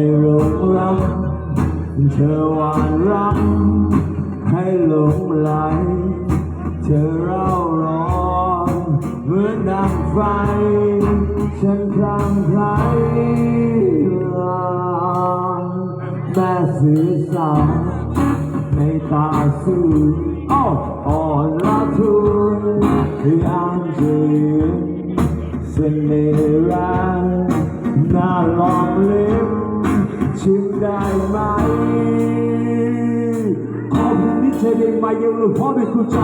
ให้หลงรักเธอหวานรักให้หลงไหล เธอเร่าร้อนเหมือนดังไฟ ฉันคลั่งไคล้แม่สื่อสารในตาสื่ออ้ออ่อนละทุนยามจะยืนเสน่ห์แรงน่าลองลิ้ม ชิมได้ไหมขอบคุณที่เธอได้มาเยี่ยมหลวงพ่อได้เข้าใจ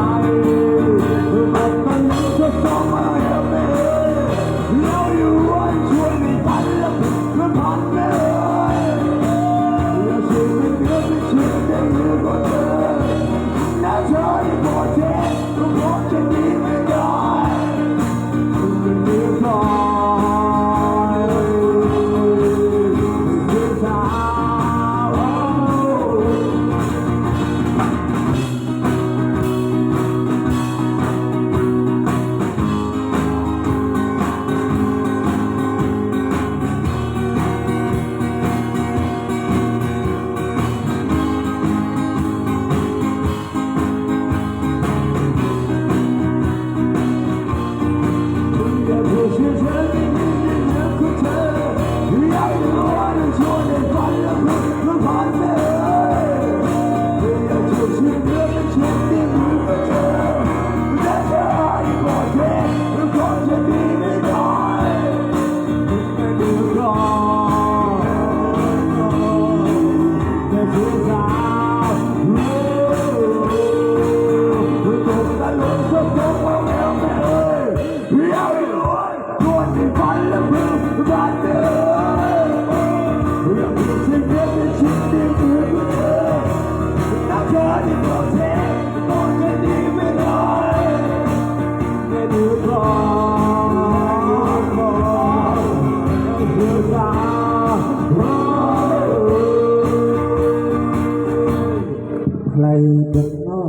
ใครกันเนาะ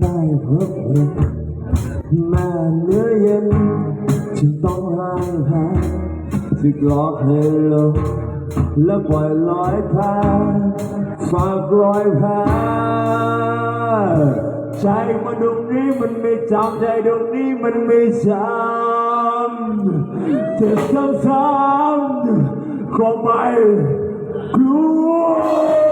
ได้พบเห็นแม่เนื้อเย็นที่ต้องห่างหายสิกหลอกให้หลแล้วปล่อยลอยแพฝากรอยแผลใจมันดวงนี้มันไม่จำใจดวงนี้มันไม่จำเจ็บซ้ำๆก็ไม่กลัว